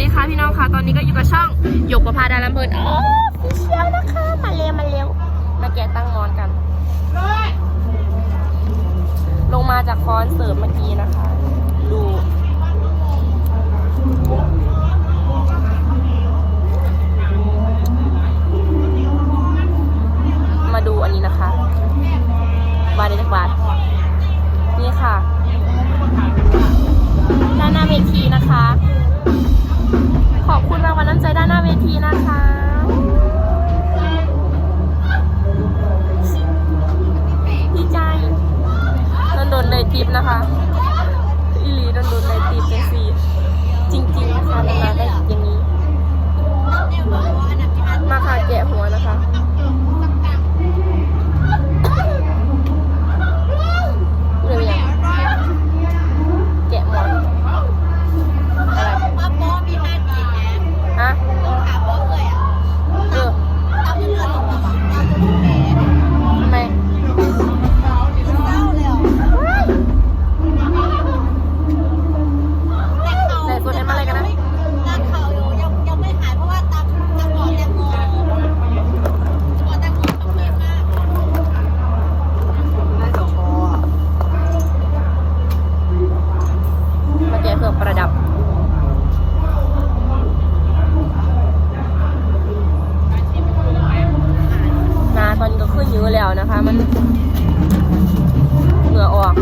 ดีค่ะพี่น้องค่ะ ตอนนี้ก็อยู่กับช่องหยกประพาดาลำเพลินอ๋อฟิเชียวนะคะ มาเร็วมาเร็ว มาแกะตั้งมอนกัน ลงมาจากคอนเสิร์ตเมื่อกี้นะคะ ดู แล้วนะคะ มันเหงื่อออก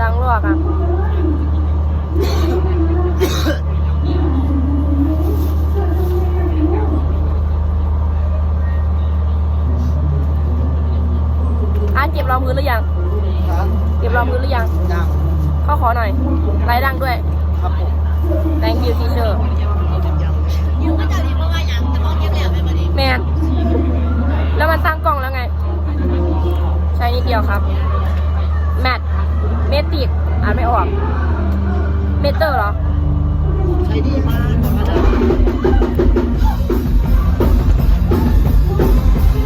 ดังลวกอะอะเก็บรองพื้นหรือยังครับเก็บรองพื้นหรือยังยังเข้าขอหน่อย ไลฟ์ดังด้วย ครับผม thank you teacher อยู่ก็จะดีเพราะว่าอย่างแต่หมอเก็บแล้วไม่มาดี แมน แล้วมันตั้งกล้องแล้วไง ใช้นิ ดเดียวครับ แมทเมติกอ่านไม่ออก เมเตอร์เหรอใช้ดีมากธรรมดา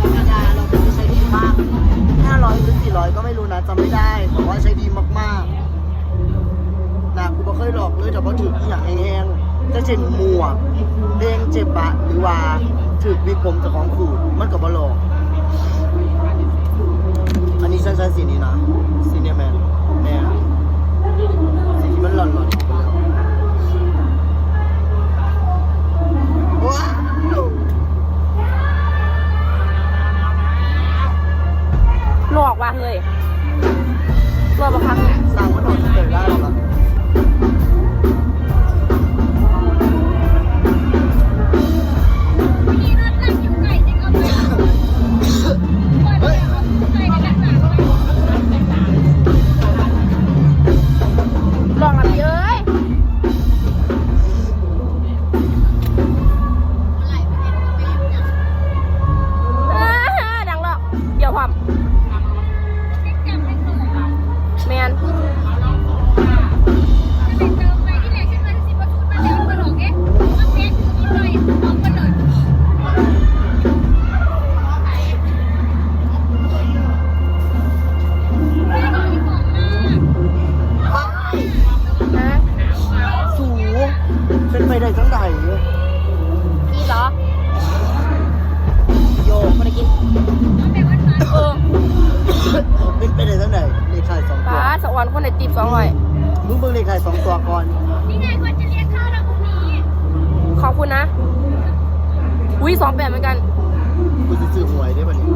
ธรรมดาเราไม่ได้ใช้ดีมากห้าร้อยหรือสี่ร้อยก็ไม่รู้นะจำไม่ได้แต่ว่าใช้ดีมากๆนะกูไม่เคยหลอกเลยแต่ว่าถือที่อย่างแห้งๆจะเช่นหมวกเพลงเจ็บบะหรือว่าถือมีผมจากของขูดมันกับบหลอก ใช่สีนี้นะสีเนี่ยแมนแม่สีที่มันหล่อนๆออนายสองตัป้าวสวรรค์คนไหนจีบสองร้อยมึงเบิ่งเลขท้ายสองตัวก่อนนี่ไงคนจะเรียกข้าวเราพรุ่งนี้ขอบคุณนะ อุ้ยสองแบบเหมือนกัน กูจะซื้อหวยได้ป่ะนี่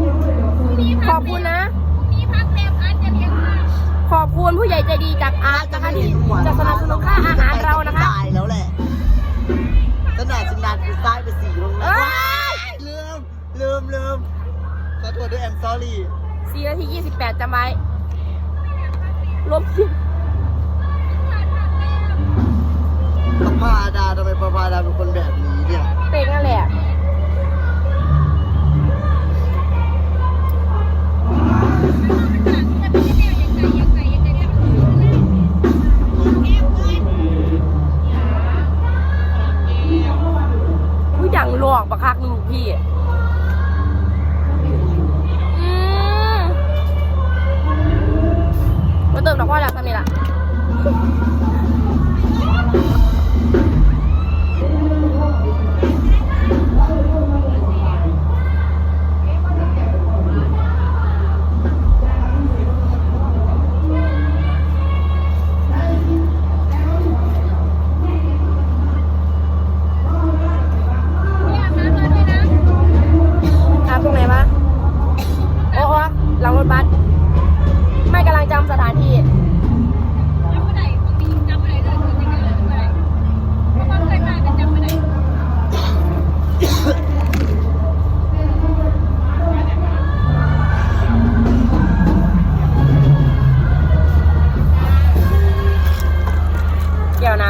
พรุ่งนี้ขพัอกบคุณนะ พรุ่งนี้พักแรมอาร์ตจะเลี้ยงข้าวขอบคุณผู้ใหญ่ใจดีจากอาร์ตนะคะที่จะสนับสนุนค่าอาหารเรานะคะ ตายแล้วแหละขนาดฉันนานกูซ้ายไปสี่ลงแล้วเอ้ยลืมลืมลืมขอโทษด้วยแอมซอรี่สี่นาทียี่สิบแปดจำไว้ ลบสิประพาดาทำไมประพาดาเป็นคนแบบนี้เนี่ย เป็นนั่นแหละจะ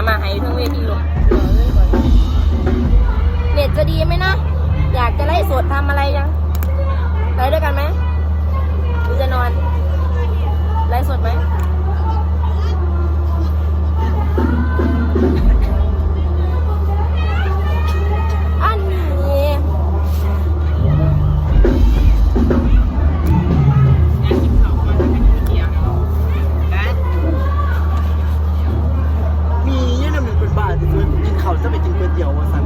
มาให้ทั้งเวทีลูกเน็ตจะดีไหมนะ อยากจะไล่สดทำอะไรยังไล่ด้วยกันไหมหรือจะนอน ไล่สดไหม เลยกินข้าวจะไปกินก๋วยเตี๋ยววะสัน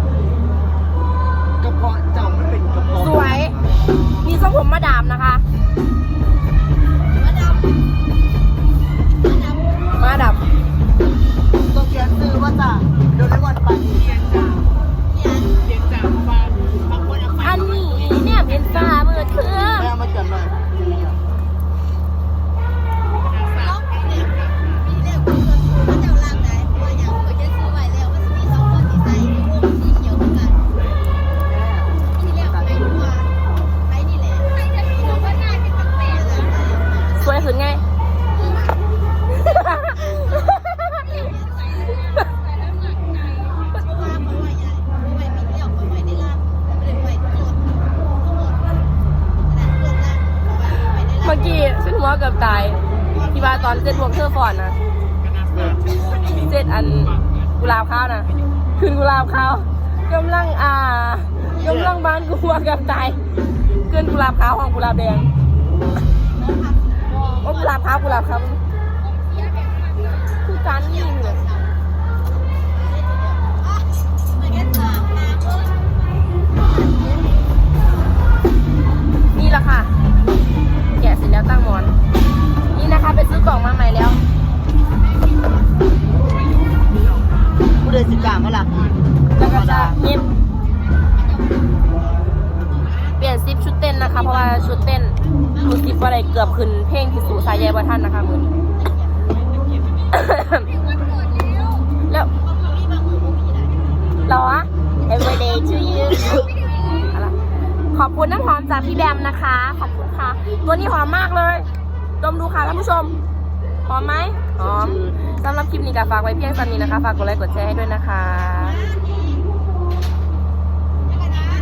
กระเพาะเจ้ามันเป็นกระเพาะสวย มีทรงผมมาดามนะ วเกือบตายที่บ้าตอนเจ็ดพวกเทอฟอนนะเจ็ดอันกุหลาบข้าวนะคืนกุหลาบข้าวกำลังอ่ากำลังบ้านกูหัวเกือบตายขึ้นกุหลาบขาวของกุหลาบแดงโอ้กุหลาบขาวกุหลาบขาวคือการนี่เลย ชุดเต้นชุดซิปอะไรเกือบขึ้น เพลงที่สูสายใยบท่านนะคะมือแล้วหรอ everyday to you อะไรขอบคุณน้ำหอมจากพี่แบมนะคะ ขอบคุณค่ะ ตัวนี้หอมมากเลย ดมดูค่ะท่านผู้ชม หอมไหมหอมสำหรับคลิปนี้ก็ฝากไว้เพียงเท่านี้นะคะ ฝากกดไลค์กดแชร์ให้ด้วยนะคะ